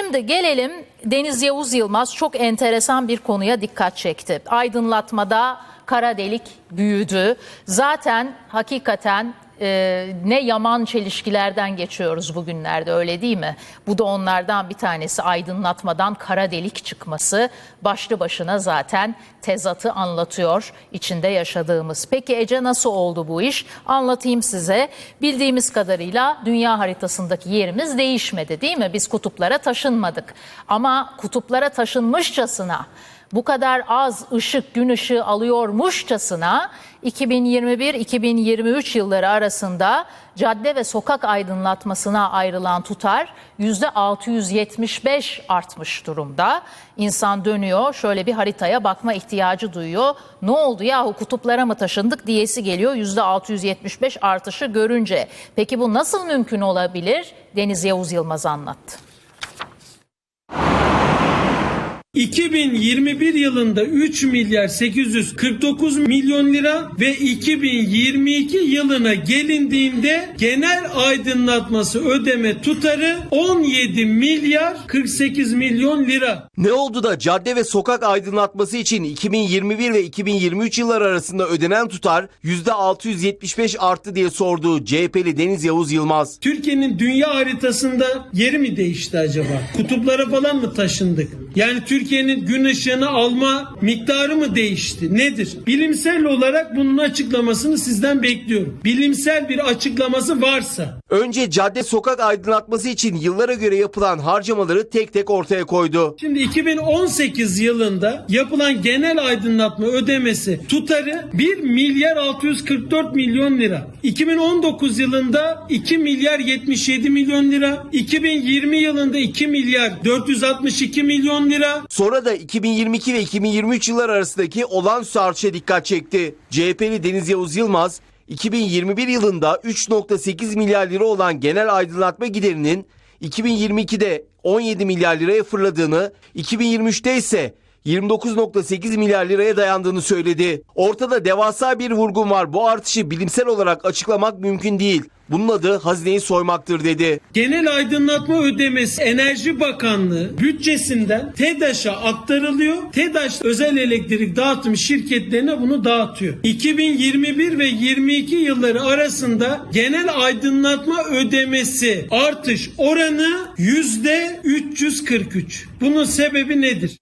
Şimdi gelelim Deniz Yavuz Yılmaz çok enteresan bir konuya dikkat çekti. Aydınlatmada kara delik büyüdü. Zaten hakikaten e, ne yaman çelişkilerden geçiyoruz bugünlerde öyle değil mi? Bu da onlardan bir tanesi aydınlatmadan kara delik çıkması başlı başına zaten tezatı anlatıyor içinde yaşadığımız. Peki Ece nasıl oldu bu iş? Anlatayım size. Bildiğimiz kadarıyla dünya haritasındaki yerimiz değişmedi değil mi? Biz kutuplara taşınmadık. Ama kutuplara taşınmışçasına bu kadar az ışık, gün ışığı alıyormuşçasına 2021-2023 yılları arasında cadde ve sokak aydınlatmasına ayrılan tutar %675 artmış durumda. İnsan dönüyor şöyle bir haritaya bakma ihtiyacı duyuyor. Ne oldu yahu kutuplara mı taşındık diyesi geliyor %675 artışı görünce. Peki bu nasıl mümkün olabilir? Deniz Yavuz Yılmaz anlattı. 2021 yılında 3 milyar 849 milyon lira ve 2022 yılına gelindiğinde genel aydınlatması ödeme tutarı 17 milyar 48 milyon lira. Ne oldu da cadde ve sokak aydınlatması için 2021 ve 2023 yılları arasında ödenen tutar %675 arttı diye sordu CHP'li Deniz Yavuz Yılmaz. Türkiye'nin dünya haritasında yeri mi değişti acaba? Kutuplara falan mı taşındık? Yani Türkiye'nin gün ışığını alma miktarı mı değişti? Nedir? Bilimsel olarak bunun açıklamasını sizden bekliyorum. Bilimsel bir açıklaması varsa. Önce cadde sokak aydınlatması için yıllara göre yapılan harcamaları tek tek ortaya koydu. Şimdi 2018 yılında yapılan genel aydınlatma ödemesi tutarı 1 milyar 644 milyon lira. 2019 yılında 2 milyar 77 milyon lira. 2020 yılında 2 milyar 462 milyon lira. Sonra da 2022 ve 2023 yıllar arasındaki olağanüstü artışa dikkat çekti. CHP'li Deniz Yavuz Yılmaz 2021 yılında 3.8 milyar lira olan genel aydınlatma giderinin 2022'de 17 milyar liraya fırladığını, 2023'te ise 29.8 milyar liraya dayandığını söyledi. Ortada devasa bir vurgun var. Bu artışı bilimsel olarak açıklamak mümkün değil. Bunun adı hazineyi soymaktır dedi. Genel aydınlatma ödemesi Enerji Bakanlığı bütçesinden TEDAŞ'a aktarılıyor. TEDAŞ özel elektrik dağıtım şirketlerine bunu dağıtıyor. 2021 ve 22 yılları arasında genel aydınlatma ödemesi artış oranı %343. Bunun sebebi nedir?